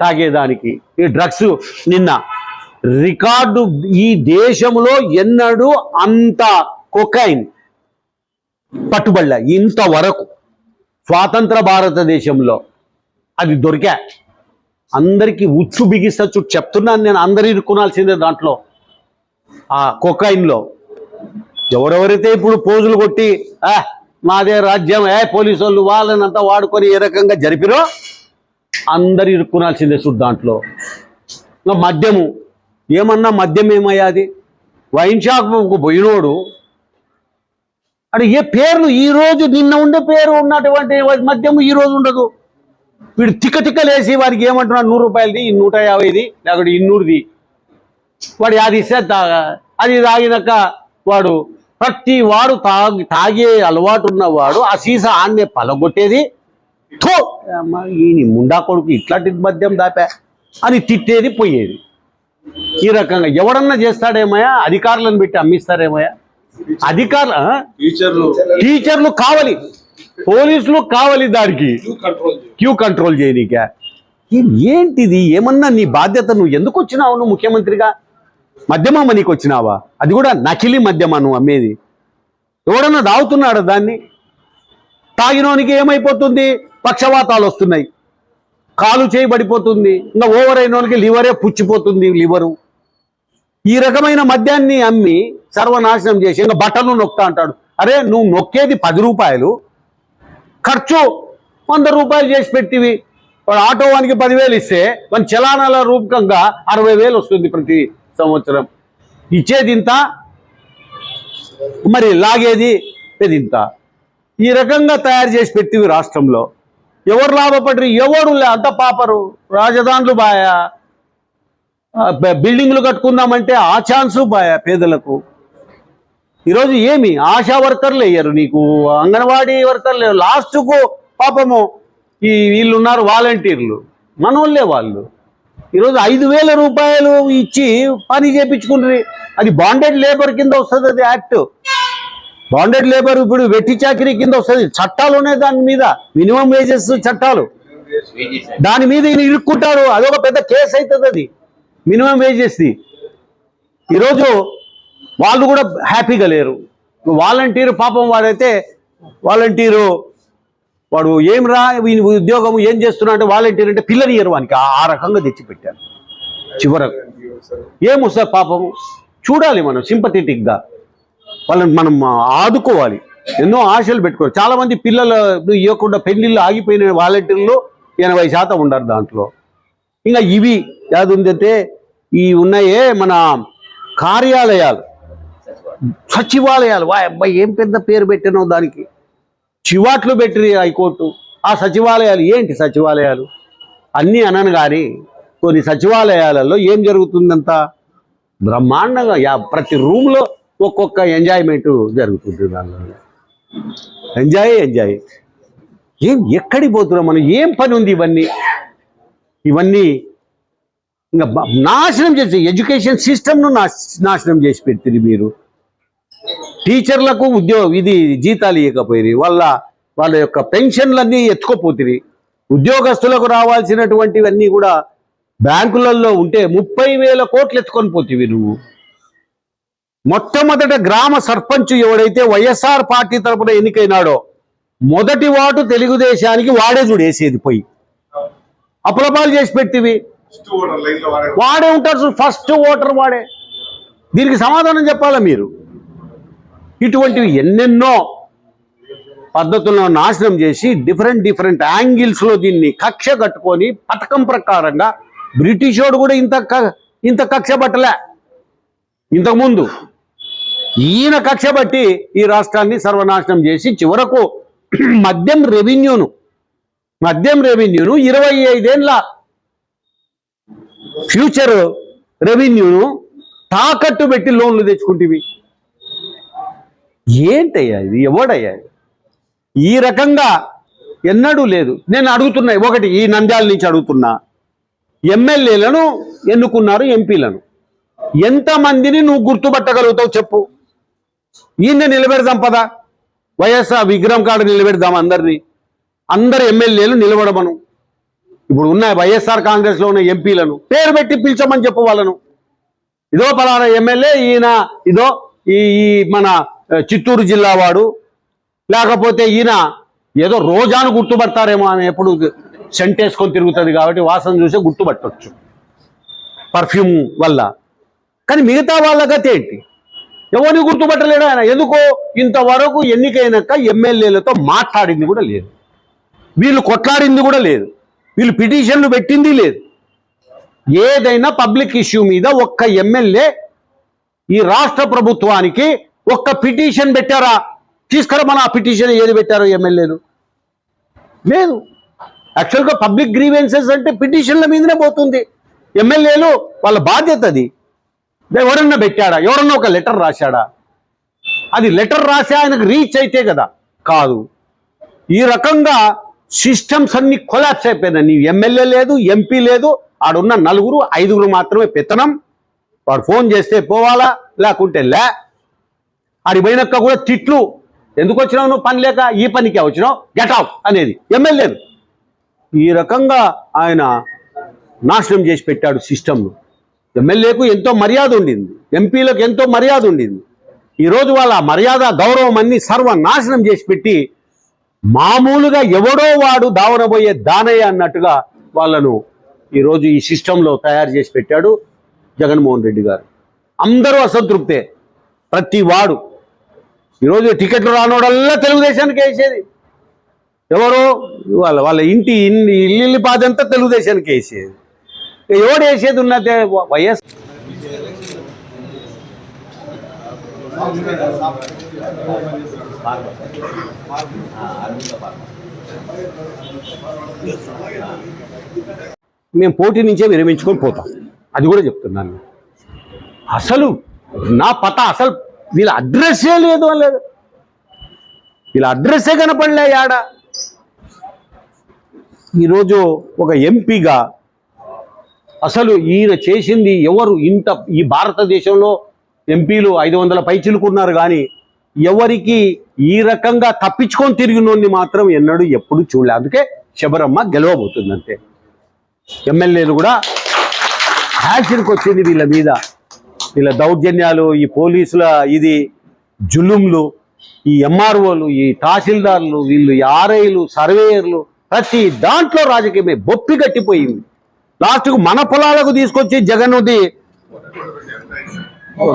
తాగేదానికి. ఈ డ్రగ్స్ నిన్న రికార్డు ఈ దేశంలో ఎన్నడూ అంత కొకైన్ పట్టుబడల. ఇంతవరకు స్వాతంత్ర భారతదేశంలో అది దొరికా అందరికీ ఉచ్చు బిగిస్తచ్చు చెప్తున్నాను నేను అందరు ఇరుక్కునాల్సిందే దాంట్లో. ఆ కొకాయిన్లో ఎవరెవరైతే ఇప్పుడు పోజులు కొట్టి ఆ మాదే రాజ్యం ఏ పోలీసు వాళ్ళు వాళ్ళనంతా వాడుకొని ఏ రకంగా జరిపిరో అందరు ఇరుక్కునాల్సిందే చూడు దాంట్లో. ఇంకా మద్యము. ఏమన్నా మద్యం ఏమయ్యాది? వైన్ షాప్కు పోయినోడు అంటే ఏ పేర్లు? ఈ రోజు నిన్న ఉండే పేరు ఉన్నటువంటి మద్యము ఈ రోజు ఉండదు. వీడు తిక్క తిక్కలేసి వారికి ఏమంటున్నాడు? నూరు రూపాయలది ఈ నూట యాభైది లేకపోతే ఇన్నూరుది వాడు అది ఇస్తే తాగ. అది తాగినాక వాడు ప్రతి వాడు తాగి తాగే అలవాటు ఉన్నవాడు ఆ సీసా ఆన్నే పలగొట్టేది థో! ఈయన ముండా కొడుకు ఇట్లాంటి మద్యం దాపా అని తిట్టేది పోయేది. ఈ రకంగా ఎవడన్నా చేస్తాడేమయ్యా? అధికారులను పెట్టి అమ్మిస్తారేమయ్యా? అధికారులు టీచర్లు కావాలి. పోలీసులు కావాలి దానికి. క్యూ కంట్రోల్ చేయనీకా ఏంటిది? ఏమన్నా నీ బాధ్యత నువ్వు ఎందుకు వచ్చినావు? నువ్వు ముఖ్యమంత్రిగా? మద్యమా నీకు వచ్చినావా? అది కూడా నకిలీ మద్యమా నువ్వు అమ్మేది? ఎవడన్నా దాగుతున్నాడు దాన్ని? తాగినోనికి ఏమైపోతుంది? పక్షవాతాలు వస్తున్నాయి. కాలు చేయబడిపోతుంది. ఇంకా ఓవర్ అయినోనికి లివరే పుచ్చిపోతుంది లివరు. ఈ రకమైన మద్యాన్ని అమ్మి సర్వనాశనం చేసి ఇంకా బట్టలు నొక్తా అంటాడు. అరే నువ్వు నొక్కేది పది రూపాయలు. ఖర్చు వంద రూపాయలు చేసి పెట్టివి. వాడు ఆటో వానికి పదివేలు ఇస్తే మన చలానాల రూపకంగా అరవై వేలు వస్తుంది ప్రతి సంవత్సరం. ఇచ్చేది ఇంత? మరి లాగేది? ఇది ఇంత. ఈ రకంగా తయారు చేసి పెట్టివి రాష్ట్రంలో. ఎవరు లాభపడరు ఎవరు లే అంత పాపరు. రాజధానులు బాయా. బిల్డింగ్లు కట్టుకుందామంటే ఆ ఛాన్సు బాయా పేదలకు. ఈరోజు ఏమి ఆశా వర్కర్లు అయ్యారు నీకు అంగన్వాడీ వర్కర్లు లేరు. లాస్ట్కు పాపము ఈ వీళ్ళు ఉన్నారు వాలంటీర్లు మనోళ్ళే వాళ్ళు. ఈరోజు ఐదు వేల రూపాయలు ఇచ్చి పని చేపించుకుంటారు అది బాండెడ్ లేబర్ కింద వస్తుంది అది యాక్ట్. బాండెడ్ లేబర్ ఇప్పుడు వెట్టి చాకరీ కింద వస్తుంది. చట్టాలు ఉన్నాయి దాని మీద మినిమం వేజెస్ చట్టాలు. దాని మీద ఈయన ఇరుక్కుంటాడు అదొక పెద్ద కేసు అవుతుంది అది మినిమం వేజెస్ది. ఈరోజు వాళ్ళు కూడా హ్యాపీగా లేరు. వాలంటీర్ పాపం వాడైతే వాలంటీరు వాడు ఏం రా వీని ఉద్యోగం ఏం చేస్తున్నా అంటే వాలంటీర్ అంటే పిల్లని వానికి. ఆ- రకంగా తెచ్చిపెట్టారు. చివరకు. ఏమొస్తారు పాపం. చూడాలి మనం సింపథెటిక్గా. వాళ్ళని మనం ఆదుకోవాలి. ఎన్నో ఆశలు పెట్టుకోవాలి. చాలామంది పిల్లలు ఇవ్వకుండా పెళ్ళిళ్ళు ఆగిపోయిన వాలంటీర్లు ఎనభై శాతం ఉండరు దాంట్లో. ఇంకా ఇవి యాది ఉందంటే ఈ ఉన్నాయే మన కార్యాలయాలు. సచివాలయాలు. వా అబ్బాయి ఏం పెద్ద పేరు పెట్టినో దానికి. చివాట్లు పెట్టిన హైకోర్టు. ఆ సచివాలయాలు ఏంటి సచివాలయాలు? అన్నీ అనను కానీ కొన్ని సచివాలయాలలో ఏం జరుగుతుందంత? బ్రహ్మాండంగా యా ప్రతి రూమ్లో ఒక్కొక్క ఎంజాయ్మెంట్ జరుగుతుంది దానిలో ఎంజాయ్ ఎంజాయ్. ఏం ఎక్కడికి పోతున్నాం మనం? ఏం పని ఉంది ఇవన్నీ? ఇవన్నీ ఇంకా నాశనం చేసి ఎడ్యుకేషన్ సిస్టమ్ను నాశనం చేసి పెడుతుంది మీరు. టీచర్లకు ఉద్యోగం ఇది జీతాలు ఇవ్వకపోయి వాళ్ళ వాళ్ళ యొక్క పెన్షన్లన్నీ ఎత్తుకోపోతుంది ఉద్యోగస్తులకు రావాల్సినటువంటివన్నీ కూడా బ్యాంకులలో ఉంటే ముప్పై వేల కోట్లు ఎత్తుకొని పోతివి నువ్వు. మొట్టమొదట గ్రామ సర్పంచ్ ఎవడైతే వైఎస్ఆర్ పార్టీ తరపున ఎన్నికైనాడో మొదటి వాటు తెలుగుదేశానికి వాడే చూడు వేసేది పోయి. అప్లపాలు చేసి పెట్టివి. వాడే. ఉంటారు ఫస్ట్ ఓటర్ వాడే. దీనికి సమాధానం చెప్పాలా మీరు? ఇటువంటివి ఎన్నెన్నో పద్ధతులను నాశనం చేసి డిఫరెంట్ డిఫరెంట్ యాంగిల్స్లో దీన్ని కక్ష కట్టుకొని పథకం ప్రకారంగా బ్రిటిష్ వాడు కూడా ఇంత క- ఇంత కక్ష పట్టలే. ఇంతకుముందు ఈయన కక్ష బట్టి ఈ రాష్ట్రాన్ని సర్వనాశనం చేసి చివరకు మద్యం రెవెన్యూను మద్యం రెవెన్యూను ఇరవై ఐదేళ్ళ ఫ్యూచర్ రెవెన్యూను తాకట్టు పెట్టి లోన్లు తెచ్చుకుంటేవి. ఏంటయ్యా ఇది? ఎవడయ్యా ఇది? ఈ రకంగా ఎన్నడూ లేదు. నేను అడుగుతున్నా ఒకటి ఈ నంద్యాల నుంచి అడుగుతున్నా. ఎమ్మెల్యేలను ఎన్నుకున్నారు ఎంపీలను. ఎంతమందిని నువ్వు గుర్తుపట్టగలుగుతావు చెప్పు. ఈయన నిలబెడదాం పదా. వైఎస్ఆర్ విగ్రహం కాడ నిలబెడదాం అందరినీ. అందరు ఎమ్మెల్యేలు నిలబడమను. ఇప్పుడు ఉన్న వైఎస్ఆర్ కాంగ్రెస్లో ఉన్న ఎంపీలను పేరు పెట్టి పిలిచమని చెప్పు వాళ్ళను. ఇదో పలానా ఎమ్మెల్యే ఈయన ఇదో ఈ మన చిత్తూరు జిల్లా వాడు. లేకపోతే ఈయన ఏదో రోజాను గుర్తుపడతారేమో ఆమె ఎప్పుడు సెంట్ వేసుకొని తిరుగుతుంది కాబట్టి వాసన చూసి గుర్తుపట్టవచ్చు పర్ఫ్యూమ్ వల్ల. కానీ మిగతా వాళ్ళ గతి ఏంటి? ఎవరిని గుర్తుపట్టలేడు ఆయన. ఎందుకో ఇంతవరకు ఎన్నికైనాక ఎమ్మెల్యేలతో మాట్లాడింది కూడా లేదు. వీళ్ళు కొట్లాడింది కూడా లేదు. వీళ్ళు పిటిషన్లు పెట్టింది లేదు. ఏదైనా పబ్లిక్ ఇష్యూ మీద ఒక్క ఎమ్మెల్యే ఈ రాష్ట్ర ప్రభుత్వానికి ఒక్క పిటిషన్ పెట్టారా? తీసుకురమ్మని ఆ పిటిషన్ ఏది పెట్టారు ఎమ్మెల్యేలు? లేదు. యాక్చువల్గా పబ్లిక్ గ్రీవెన్సెస్ అంటే పిటిషన్ల మీదనే పోతుంది. ఎమ్మెల్యేలు వాళ్ళ బాధ్యత అది. ఎవరన్నా పెట్టాడా? ఎవరన్నా ఒక లెటర్ రాశాడా? అది లెటర్ రాసి ఆయనకు రీచ్ అయితే కదా? కాదు. ఈ రకంగా సిస్టమ్స్ అన్ని కొలాప్స్ అయిపోయినాయి. నీ ఎమ్మెల్యే లేదు ఎంపీ లేదు ఆడున్న నలుగురు ఐదుగురు మాత్రమే పెత్తనం. వాడు ఫోన్ చేస్తే పోవాలా? లేకుంటే లే. ఆడి పోయినాక కూడా తిట్లు. ఎందుకు వచ్చినావు నువ్వు పని లేక? ఈ పనికే వచ్చినావు. గెట్ అవుట్ అనేది. ఎమ్మెల్యేలు ఈ రకంగా ఆయన నాశనం చేసి పెట్టాడు సిస్టమ్ను ఎమ్మెల్యేకు ఎంతో మర్యాద ఉండింది. ఎంపీలకు ఎంతో మర్యాద ఉండింది. ఈరోజు వాళ్ళ మర్యాద గౌరవం అన్ని సర్వనాశనం చేసి పెట్టి మామూలుగా ఎవడో వాడు దావనబోయే దానయ్య అన్నట్టుగా వాళ్ళను ఈరోజు ఈ సిస్టంలో తయారు చేసి పెట్టాడు జగన్మోహన్ రెడ్డి గారు. అందరూ అసంతృప్తే. ప్రతి వాడు ఈరోజు టికెట్లు రానోడల్లా తెలుగుదేశానికి వేసేది. ఎవరు? వాళ్ళ వాళ్ళ ఇంటి ఇల్లు ఇల్లు పాదంతా తెలుగుదేశానికి వేసేది. ఎవడు వేసేది ఉన్నదే? వైఎస్ మేము పోటీ నుంచే విరమించుకొని పోతాం. అది కూడా చెప్తున్నాను. అసలు నా పత అసలు వీళ్ళ అడ్రస్సే లేదు అని లేదు. వీళ్ళ అడ్రస్సే కనపడలే యాడ. ఈరోజు ఒక ఎంపీగా అసలు ఈయన చేసింది ఎవరు? ఇంత ఈ భారతదేశంలో ఎంపీలు ఐదు వందల పైచిలుకున్నారు కానీ ఎవరికి ఈ రకంగా తప్పించుకొని తిరిగినోడిని మాత్రం ఎన్నడూ ఎప్పుడు చూడలే. అందుకే శబరమ్మ గెలవబోతుందంటే ఎమ్మెల్యేలు కూడా హ్యాషన్కి వచ్చింది వీళ్ళ మీద. వీళ్ళ దౌర్జన్యాలు ఈ పోలీసుల ఇది జులుంలు ఈ ఎంఆర్ఓలు ఈ తహసీల్దార్లు వీళ్ళు ఈ ఆర్ఐలు సర్వేయర్లు ప్రతి దాంట్లో రాజకీయమే బొప్పి కట్టిపోయింది. లాస్ట్కు మన పొలాలకు తీసుకొచ్చి జగన్ది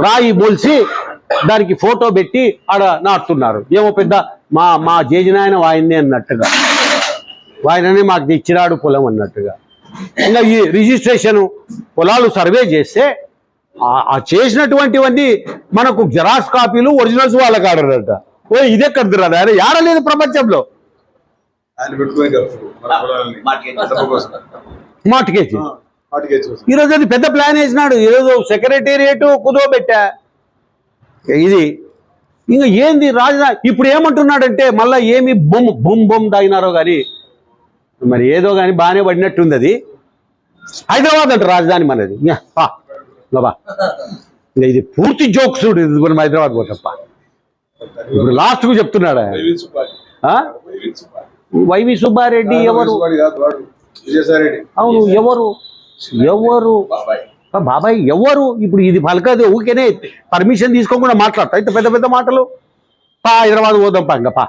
రాయి బోల్చి దానికి ఫోటో పెట్టి ఆడ నాటుతున్నారు. ఏమో పెద్ద మా మా జేజినాయన వాయిన్నే అన్నట్టుగా. వాయననే మాకు ఇచ్చినాడు పొలం అన్నట్టుగా. ఇంకా ఈ రిజిస్ట్రేషన్ పొలాలు సర్వే చేస్తే ఆ- ఆ చేసినటువంటివన్నీ మనకు జెరాక్స్ కాపీలు ఒరిజినల్స్ వాళ్ళకి ఆడరట. ఓ ఇదే కడుతురా ఆయన ఏడలేదు ప్రపంచంలో. మాటకేసి ఈరోజు అది పెద్ద ప్లాన్ వేసినాడు. ఈరోజు సెక్రటేరియట్ కుదోబెట్టా. ఇది ఇంకా ఏంది రాజధాని ఇప్పుడు ఏమంటున్నాడంటే మళ్ళీ ఏమి బొమ్ బొమ్ బొమ్ తాగినారో కానీ మరి ఏదో కానీ బాగానే పడినట్టుంది అది హైదరాబాద్ అంట రాజధాని మనది. పా ఇంకా ఇది పూర్తి జోక్స్ చూడు ఇది మనం హైదరాబాద్ పోతప్ప. ఇప్పుడు లాస్ట్కు చెప్తున్నాడా? Y V Subbareddy. ఎవరు? అవును ఎవరు? ఎవరు? బాబాయ్. ఎవరు? ఇప్పుడు ఇది పలకదు ఊరికేనే పర్మిషన్ తీసుకోకుండా మాట్లాడతా. అయితే పెద్ద పెద్ద మాటలు. పా హైదరాబాద్ పోదాం పా ఇంకా పా.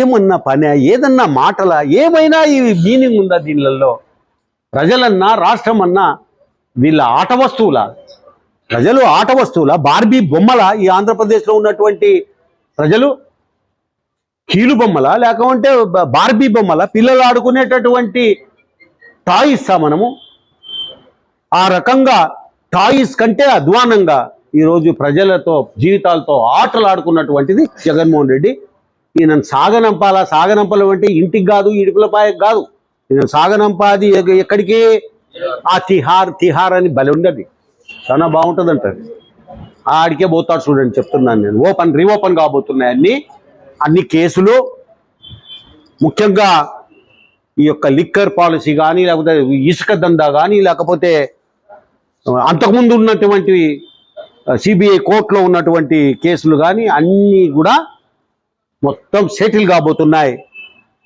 ఏమన్నా పని ఏదన్నా మాటలా ఏమైనా ఈ మీనింగ్ ఉందా దీనిలలో? ప్రజలన్నా రాష్ట్రం అన్నా వీళ్ళ ఆట వస్తువుల ప్రజలు ఆట వస్తువుల బార్బీ బొమ్మల ఈ ఆంధ్రప్రదేశ్లో ఉన్నటువంటి ప్రజలు కీలు బొమ్మల లేకుంటే బార్బీ బొమ్మల పిల్లలు ఆడుకునేటటువంటి టాయిస్సా మనము. ఆ రకంగా టాయిస్ కంటే అధ్వానంగా ఈరోజు ప్రజలతో జీవితాలతో ఆటలు ఆడుకున్నటువంటిది జగన్మోహన్ రెడ్డి. ఈయన సాగనంపాల? సాగనంపలు అంటే ఇంటికి కాదు ఇడుపులపాయకు కాదు. ఈయన సాగనంపాది ఎక్కడికి ఆ తిహార్ తిహార్ అని బలి ఉండదు. చాలా బాగుంటుంది అంటారు ఆడికే పోతాడు చూడండి చెప్తున్నాను నేను. ఓపెన్ రీఓపెన్ కాబోతున్నాయి అన్ని. అన్ని కేసులు. ముఖ్యంగా ఈ యొక్క లిక్కర్ పాలసీ కానీ లేకపోతే ఇసుక దందా కానీ లేకపోతే అంతకుముందు ఉన్నటువంటి సిబిఐ కోర్టులో ఉన్నటువంటి కేసులు కానీ అన్నీ కూడా మొత్తం సెటిల్ కాబోతున్నాయి.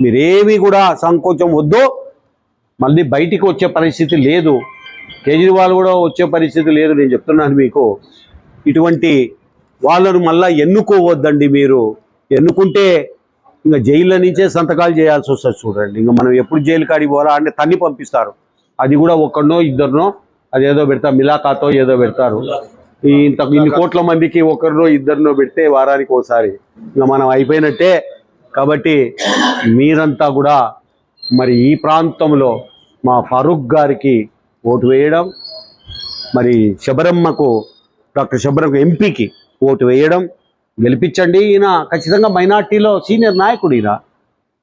మీరేమీ కూడా సంకోచం వద్దు. మళ్ళీ బయటికి వచ్చే పరిస్థితి లేదు. కేజ్రీవాల్ కూడా వచ్చే పరిస్థితి లేదు. నేను చెప్తున్నాను మీకు. ఇటువంటి వాళ్ళను మళ్ళా ఎన్నుకోవద్దండి మీరు. ఎన్నుకుంటే ఇంకా జైల్లో నుంచే సంతకాలు చేయాల్సి వస్తుంది చూడండి. ఇంకా మనం ఎప్పుడు జైలు కాడికి పోవాలా అంటే తన్ని పంపిస్తారు. అది కూడా ఒకరినో ఇద్దరినో అదేదో పెడతారు. మిలాఖాతో ఏదో పెడతారు. ఇంత ఇన్ని కోట్ల మందికి ఒకరినో ఇద్దరినో పెడితే వారానికి ఒకసారి. ఇంకా మనం అయిపోయినట్టే. కాబట్టి మీరంతా కూడా మరి ఈ ప్రాంతంలో మా ఫరూక్ గారికి ఓటు వేయడం మరి శబరమ్మకు డాక్టర్ శబరమ్మ ఎంపీకి ఓటు వేయడం గెలిపించండి ఈయన. ఖచ్చితంగా మైనార్టీలో సీనియర్ నాయకుడు ఈయన.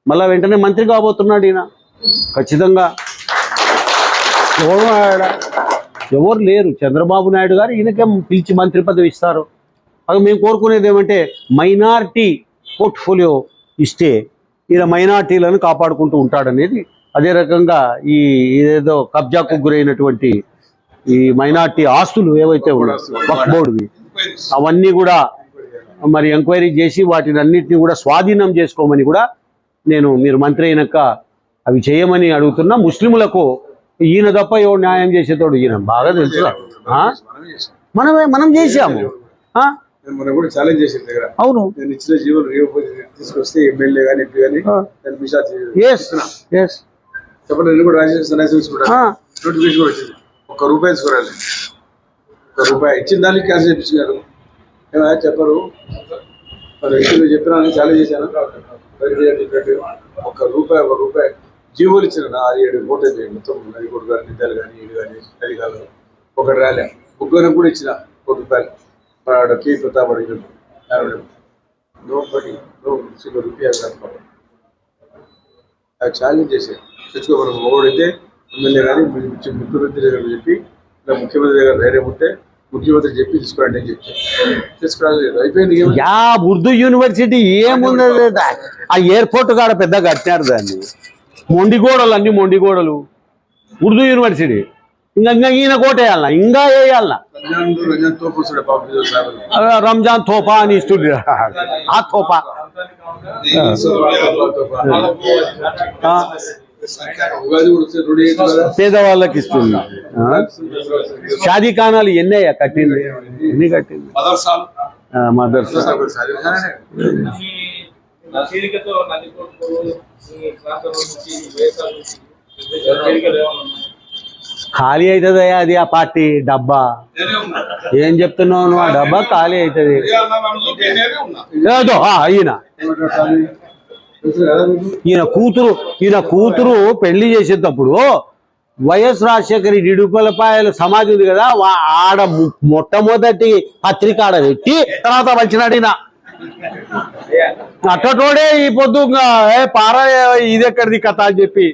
మళ్ళా వెంటనే మంత్రి కాబోతున్నాడు ఈయన. ఖచ్చితంగా. ఎవరు ఎవరు లేరు. చంద్రబాబు నాయుడు గారు ఈయనకేం పిలిచి మంత్రి పదవి ఇస్తారు? అది మేము కోరుకునేది ఏమంటే మైనార్టీ పోర్ట్ఫోలియో ఇస్తే ఈయన మైనార్టీలను కాపాడుకుంటూ ఉంటాడనేది అదే రకంగా ఈ ఏదో కబ్జాకు గురైనటువంటి ఈ మైనార్టీ ఆస్తులు ఏవైతే ఉన్నాయో వక్ బోర్డువి అవన్నీ కూడా మరి ఎంక్వైరీ చేసి వాటిని అన్నింటినీ కూడా స్వాధీనం చేసుకోమని కూడా నేను మీరు మంత్రి అయినాక అవి చేయమని అడుగుతున్నా. ముస్లింలకు ఈయన తప్ప ఎవడు న్యాయం చేసేటోడు ఈయన బాగా తెలుసు ఆ? మనమే మనం చేసాము మనం కూడా ఛాలెంజ్ చేసిన దగ్గర. అవును. నేను ఇచ్చిన జీవోలు తీసుకొస్తే ఎమ్మెల్యే కానీ ఎంపీ కానీ. నేను మిషా ఎస్ ఎస్ చెప్పండి నేను కూడా ఆ. నోటిఫికేషన్ కూడా వచ్చింది. ఒక్క రూపాయి తీసుకోరాలి. ఒక్క రూపాయి. ఇచ్చిన దానికి క్యాన్సిల్ చేయించారు ఏమో చెప్పరు. మరి వ్యక్తులు చెప్పినా ఛాలెంజ్ చేశాను? ఒక్క రూపాయి ఒక రూపాయి. జీవోలు ఇచ్చిన ఏడు కోట్లు మొత్తం నడికోడు కానీ నిద్రలు కానీ ఏడు కానీ అధికారులు ఒకటి రాలే. ముగ్గురు కూడా ఇచ్చిన కోటి రూపాయలు నో బడి నో సింగల్ రూపాయ కట్టుకోవాలి అది ఛాలెంజ్ చేశారు తెచ్చుకోమని ఒకడైతే ఎమ్మెల్యే కానీ ముఖ్య- ముఖ్యమంత్రి దగ్గర చెప్పి ఇలా ముఖ్యమంత్రి దగ్గర ధైర్యం ఉంటే ముఖ్యమంత్రి చెప్పి తీసుకురండి అని చెప్పి తీసుకురాలేదు అయిపోయింది యా ఉర్దూ యూనివర్సిటీ ఏమున్నది ఆ ఎయిర్పోర్ట్ కాడ పెద్ద కట్టినారు దాన్ని. మొండిగోడలు అన్ని మొండిగోడలు. ఉర్దూ యూనివర్సిటీ ఇంకా ఇంకా ఈయన కోటేయాలనా ఇంకా వేయాలనా రంజాన్ తోపు అని ఇస్తుండే. ఆ తోపా. పేదవాళ్ళకి ఇస్తుంది షాదీ ఖానాలు ఎన్ని అయ్యా కట్టింది? ఎన్ని కట్టింది? మదర్స్. ఖాళీ అవుతుందయ్యా అది ఆ పార్టీ డబ్బా. ఏం చెప్తున్నావు నువ్వు? ఆ డబ్బా ఖాళీ అవుతుంది లేదో ఈయన. ఈయన కూతురు ఈయన కూతురు పెళ్ళి చేసేటప్పుడు వైఎస్ రాజశేఖర్ ఇడుపలపాయల సమాధి ఉంది కదా ఆడ మొట్టమొదటి పత్రిక ఆడ పెట్టి తర్వాత వచ్చినాడు ఈయన అట్టటోడే ఈ పొద్దు ఏ పార ఇది ఎక్కడిది కథ అని చెప్పి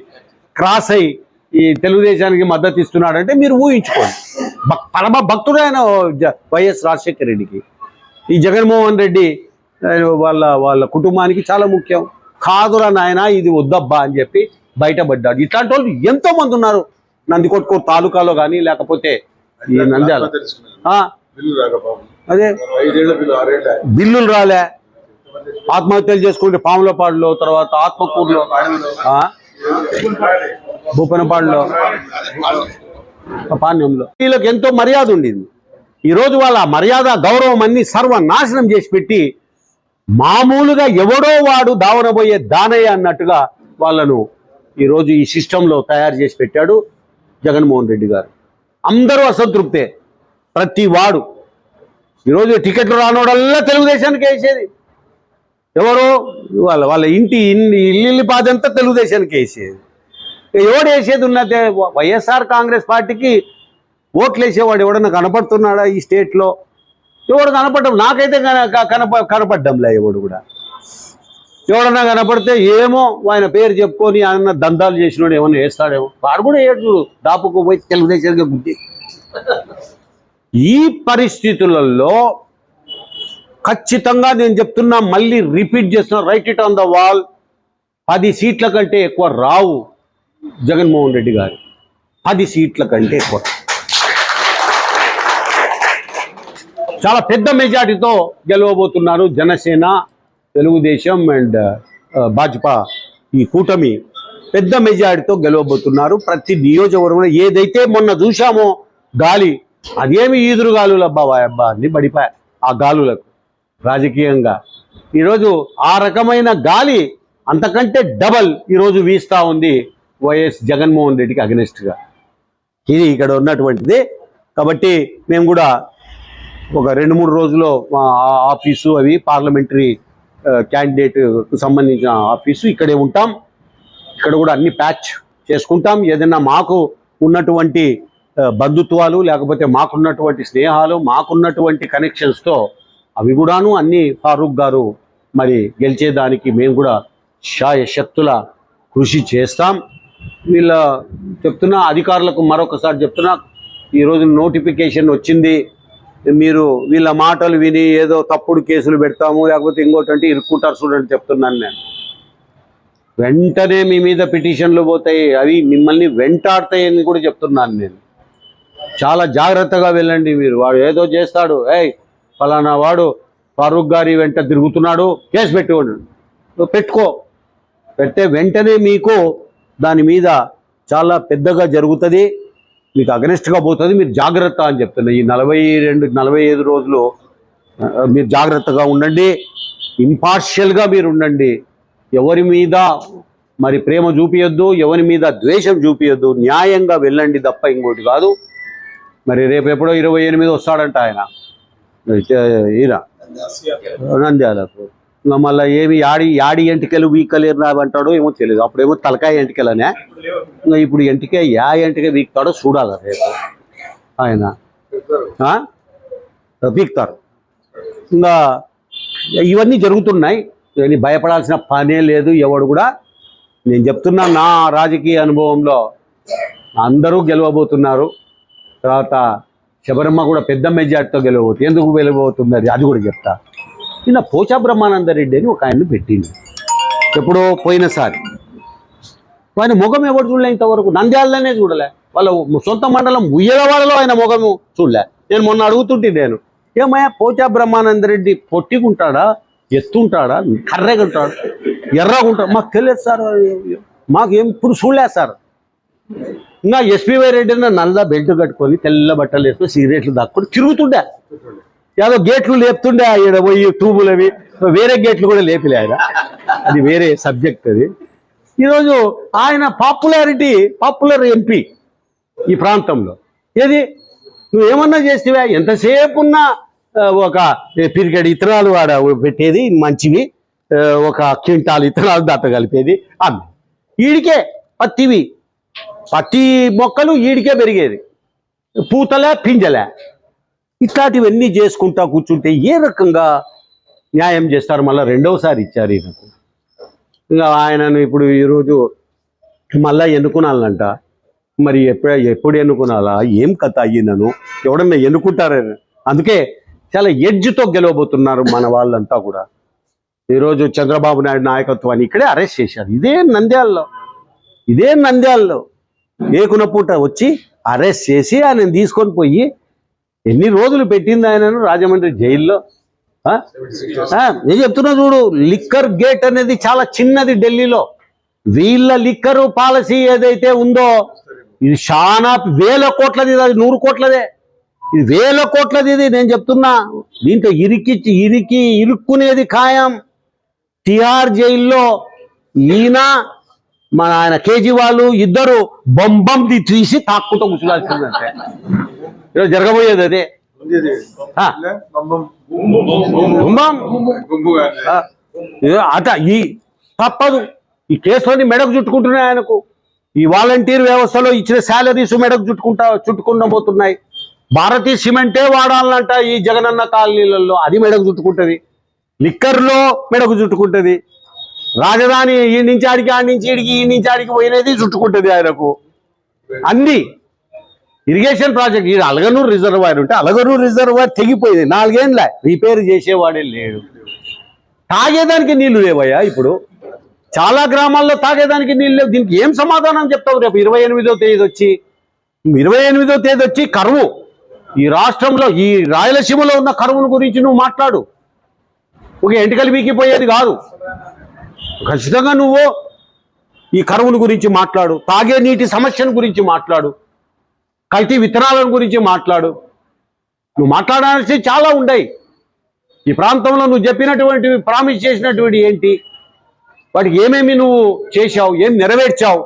క్రాస్ అయ్యి. ఈ తెలుగుదేశానికి మద్దతు ఇస్తున్నాడంటే మీరు ఊహించుకోండి. పరమ భక్తుడు ఆయన జ- వైఎస్ రాజశేఖర రెడ్డికి. ఈ జగన్మోహన్ రెడ్డి వాళ్ళ వాళ్ళ కుటుంబానికి చాలా ముఖ్యం. కాదురా నాయన ఇది వద్దబ్బా అని చెప్పి బయటపడ్డాడు. ఇట్లాంటి వాళ్ళు ఎంతో మంది ఉన్నారు నందికొట్కో తాలూకాలో కానీ లేకపోతే ఈ నంద్యాల. అదే? బిల్లులు రాలే. ఆత్మహత్యలు చేసుకుంటే పాములపాడులో తర్వాత ఆత్మకూరులో. భూపనపాడులో పాణ్యంలో. వీళ్ళకి ఎంతో మర్యాద ఉండింది. ఈరోజు వాళ్ళ మర్యాద గౌరవం అన్ని సర్వనాశనం చేసి పెట్టి మామూలుగా ఎవడో వాడు దావనబోయే దానయ్య అన్నట్టుగా వాళ్ళను ఈరోజు ఈ సిస్టంలో తయారు చేసి పెట్టాడు జగన్మోహన్ రెడ్డి గారు. అందరూ అసంతృప్తే. ప్రతి వాడు. ఈరోజు టికెట్లు రానోడల్లా తెలుగుదేశానికి వేసేది. ఎవరో వాళ్ళ వాళ్ళ ఇంటి ఇల్లు ఇల్లు పాదంతా తెలుగుదేశానికి వేసేది. ఎవడు వేసేది ఉన్నదే వైఎస్ఆర్ కాంగ్రెస్ పార్టీకి ఓట్లు వేసేవాడు ఎవడన్నా కనపడుతున్నాడా ఈ స్టేట్లో? ఎవడు కనపడడం? నాకైతే కనప కనపడ్డంలే ఎవడు కూడా. ఎవడన్నా కనపడితే ఏమో ఆయన పేరు చెప్పుకొని ఆయన దందాలు చేసినోడు ఏమన్నా వేస్తాడేమో. వాడు కూడా ఏడు దాపుకు పోయి తెలుగుదేశానికి గుడ్డి ఈ పరిస్థితులలో ఖచ్చితంగా నేను చెప్తున్నా మళ్ళీ రిపీట్ చేస్తున్నా write it on the wall. పది సీట్ల కంటే ఎక్కువ రావు. జగన్మోహన్ రెడ్డి గారు పది సీట్ల కంటే ఎక్కువ. చాలా పెద్ద మెజార్టీతో గెలవబోతున్నారు జనసేన తెలుగుదేశం అండ్ భాజపా ఈ కూటమి. పెద్ద మెజార్టీతో గెలవబోతున్నారు. ప్రతి నియోజకవర్గంలో ఏదైతే మొన్న చూశామో గాలి అదేమి ఈదురు గాలులు అబ్బా అబ్బా అన్ని పడిపోయా ఆ గాలులకు. రాజకీయంగా. ఈరోజు ఆ రకమైన గాలి అంతకంటే డబల్ ఈరోజు వీస్తూ ఉంది. వైఎస్ జగన్మోహన్ రెడ్డికి అగనెస్ట్గా. ఇది ఇక్కడ ఉన్నటువంటిది. కాబట్టి మేము కూడా ఒక రెండు మూడు రోజుల్లో మా ఆఫీసు అవి పార్లమెంటరీ క్యాండిడేట్కు సంబంధించిన ఆఫీసు ఇక్కడే ఉంటాం. ఇక్కడ కూడా అన్ని ప్యాచ్ చేసుకుంటాం. ఏదైనా మాకు ఉన్నటువంటి బంధుత్వాలు లేకపోతే మాకున్నటువంటి స్నేహాలు మాకున్నటువంటి కనెక్షన్స్తో అవి కూడాను అన్ని ఫారూక్ గారు మరి గెలిచేదానికి మేము కూడా శాయశక్తుల కృషి చేస్తాం. వీళ్ళ చెప్తున్నా అధికారులకు మరొకసారి చెప్తున్నా ఈరోజు నోటిఫికేషన్ వచ్చింది. మీరు వీళ్ళ మాటలు విని ఏదో తప్పుడు కేసులు పెడతాము లేకపోతే ఇంకోటంటే ఇరుక్కుంటారు చూడండి చెప్తున్నాను నేను. వెంటనే మీ మీద పిటిషన్లు పోతాయి అవి మిమ్మల్ని వెంటాడతాయని కూడా చెప్తున్నాను నేను. చాలా జాగ్రత్తగా వెళ్ళండి మీరు. వాడు ఏదో చేస్తాడు ఏయ్ ఫలానా వాడు ఫారూక్ గారి వెంట తిరుగుతున్నాడు కేసు పెట్టుకోండి. పెట్టుకో. పెడితే వెంటనే మీకు దాని మీద చాలా పెద్దగా జరుగుతుంది. మీకు అగనెస్ట్గా పోతుంది. మీరు జాగ్రత్త అని చెప్తున్నా. ఈ నలభై రెండు నలభై ఐదు రోజులు మీరు జాగ్రత్తగా ఉండండి. ఇంపార్షియల్గా మీరు ఉండండి. ఎవరి మీద మరి ప్రేమ చూపియొద్దు ఎవరి మీద ద్వేషం చూపియొద్దు. న్యాయంగా వెళ్ళండి తప్ప ఇంకోటి కాదు. మరి రేపు ఎప్పుడో ఇరవై ఎనిమిది వస్తాడంట ఆయన. ఈయన నంద్యాలకు మళ్ళీ ఏమి యాడి యాడి ఎంటికలు వీకలేరు రావంటాడో ఏమో తెలియదు. అప్పుడేమో తలకాయ ఎంటికలనే. ఇంకా ఇప్పుడు ఎంటిక యా ఎంటిక వీక్తాడో చూడాలి రేపు. ఆయన. ఆ? వీక్తారు ఇంకా ఇవన్నీ జరుగుతున్నాయి. ఇవన్నీ భయపడాల్సిన పనే లేదు. ఎవడు కూడా నేను చెప్తున్నా నా రాజకీయ అనుభవంలో అందరూ గెలవబోతున్నారు. తర్వాత శబరమ్మ కూడా పెద్ద మెజార్టీతో గెలవబోతుంది. ఎందుకు గెలవబోతుంది అది అది కూడా చెప్తా. నిన్న పోచా బ్రహ్మానంద రెడ్డి అని ఒక ఆయన్ని పెట్టింది ఎప్పుడో పోయినసారి ఆయన ముఖం ఎవరు చూడలే ఇంతవరకు? నంద్యాలనే చూడలే. వాళ్ళ సొంత మండలం ఉయ్యలవాడలో ఆయన ముఖము చూడలే. నేను మొన్న అడుగుతుంటే నేను ఏమయ్యా పోచా బ్రహ్మానంద రెడ్డి పొట్టిగుంటాడా ఎత్తుంటాడా? కర్రెగుంటాడు? ఎర్రగుంటాడు? ఎర్రగా ఉంటాడు మాకు తెలియదు సార్ మాకు ఏం ఇప్పుడు చూడలేదు సార్. ఇంకా ఎస్పీవై రెడ్డి నల్ల బెల్ట్ కట్టుకొని తెల్ల బట్టలు వేసుకొని సిగరెట్లు దాక్కొని తిరుగుతుండే. ఏదో గేట్లు లేపుతుండే ఆయన పోయి ట్యూబులు అవి. వేరే గేట్లు కూడా లేపిలే ఆయన. అది వేరే సబ్జెక్ట్ అది. ఈరోజు ఆయన పాపులారిటీ పాపులర్ ఎంపీ ఈ ప్రాంతంలో. ఏది? నువ్వు ఏమన్నా చేస్తేవా ఎంతసేపు ఉన్న ఒక పిరిగడి ఇత్తనాలు వాడ పెట్టేది మంచివి ఒక క్వింటాల్ ఇత్తనాలు దత్త కలిపేది అమ్మి. ఈడికే పత్తివి. పత్తి మొక్కలు ఈడికే పెరిగేది. పూతలే పింజలే. ఇట్లాంటివన్నీ చేసుకుంటా కూర్చుంటే ఏ రకంగా న్యాయం చేస్తారు? మళ్ళీ రెండవసారి ఇచ్చారు ఈయనకు. ఇంకా ఆయనను ఇప్పుడు ఈరోజు మళ్ళా ఎన్నుకునాలంట. మరి ఎప్పుడ ఎప్పుడు ఎన్నుకునాలా? ఏం కథ అయ్యిందను ఎవడన్నా ఎన్నుకుంటారని అందుకే చాలా ఎడ్జ్తో గెలవబోతున్నారు మన వాళ్ళంతా కూడా. ఈరోజు చంద్రబాబు నాయుడు నాయకత్వాన్ని ఇక్కడే అరెస్ట్ చేశారు. ఇదే నంద్యాలలో. ఇదే నంద్యాలలో. ఏకున పూట వచ్చి అరెస్ట్ చేసి ఆయన తీసుకొని పోయి ఎన్ని రోజులు పెట్టింది ఆయనను రాజమండ్రి జైల్లో? ఆ? నేను చెప్తున్నా చూడు లిక్కర్ గేట్ అనేది చాలా చిన్నది ఢిల్లీలో. వీళ్ళ లిక్కర్ పాలసీ ఏదైతే ఉందో ఇది చాలా వేల కోట్లది అది నూరు కోట్లదే. ఇది వేల కోట్లది ఇది నేను చెప్తున్నా. దీంట్లో ఇరికి ఇరికి ఇరుక్కునేది ఖాయం. తిహార్ జైల్లో ఈయన మన ఆయన కేజ్రీవాల్ ఇద్దరు బొంబం తీసి తాక్కుతో కూర్చోాల్సిందంటే ఈరోజు జరగబోయేది అదే. అట ఈ తప్పదు. ఈ కేసులన్నీ మెడకు చుట్టుకుంటున్నాయి ఆయనకు. ఈ వాలంటీర్ వ్యవస్థలో ఇచ్చిన శాలరీస్ మెడకు చుట్టుకుంటా చుట్టుకుండబోతున్నాయి. భారతీయ సిమెంటే వాడాలంట ఈ జగనన్న కాలనీలలో. అది మెడకు చుట్టుకుంటుంది. లిక్కర్లో మెడకు చుట్టుకుంటుంది. రాజధాని ఈ నుంచి ఆడికి ఆడి నుంచి ఈడికి ఈ నుంచి ఆడికి పోయినది చుట్టుకుంటుంది ఆయనకు. అన్ని ఇరిగేషన్ ప్రాజెక్ట్ ఈ అలగనూరు రిజర్వాయర్ ఉంటే అలగనూరు రిజర్వాయర్ తెగిపోయింది. నాలుగేళ్ళ రిపేర్ చేసేవాడే లేడు. తాగేదానికి నీళ్ళు లేవయ్యా ఇప్పుడు? చాలా గ్రామాల్లో తాగేదానికి నీళ్ళు లేవు. దీనికి ఏం సమాధానం చెప్తావు రేపు? ఇరవై ఎనిమిదో తేదీ వచ్చి. ఇరవై ఎనిమిదో తేదీ వచ్చి కరువు. ఈ రాష్ట్రంలో ఈ రాయలసీమలో ఉన్న కరువును గురించి నువ్వు మాట్లాడు. ఒక ఎంటికలు వీకిపోయేది కాదు. ఖచ్చితంగా నువ్వు ఈ కరువును గురించి మాట్లాడు తాగే నీటి సమస్యను గురించి మాట్లాడు కల్తీ విత్తనాలను గురించి మాట్లాడు. నువ్వు మాట్లాడాల్సి చాలా ఉన్నాయి. ఈ ప్రాంతంలో నువ్వు చెప్పినటువంటివి ప్రామిస్ చేసినటువంటి ఏంటి? వాటికి ఏమేమి నువ్వు చేశావు ఏం నెరవేర్చావు?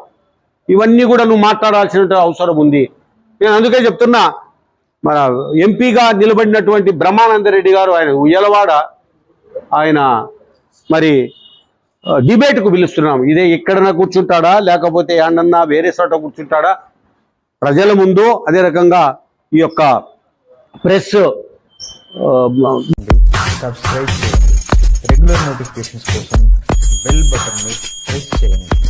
ఇవన్నీ కూడా నువ్వు మాట్లాడాల్సిన అవసరం ఉంది. నేను అందుకే చెప్తున్నా మన ఎంపీగా నిలబడినటువంటి బ్రహ్మానందరెడ్డి గారు ఆయన ఉయ్యలవాడ ఆయన మరి డిబేట్కు పిలుస్తున్నాం ఇదే ఎక్కడన్నా కూర్చుంటాడా? లేకపోతే ఏడన్నా వేరే చోట కూర్చుంటాడా? ప్రజల ముందు అదే రకంగా ఈ యొక్క ప్రెస్ సబ్స్క్రైబ్ చేయండి. రెగ్యులర్ నోటిఫికేషన్స్ కోసం బెల్ బటన్ ప్రెస్ చేయండి.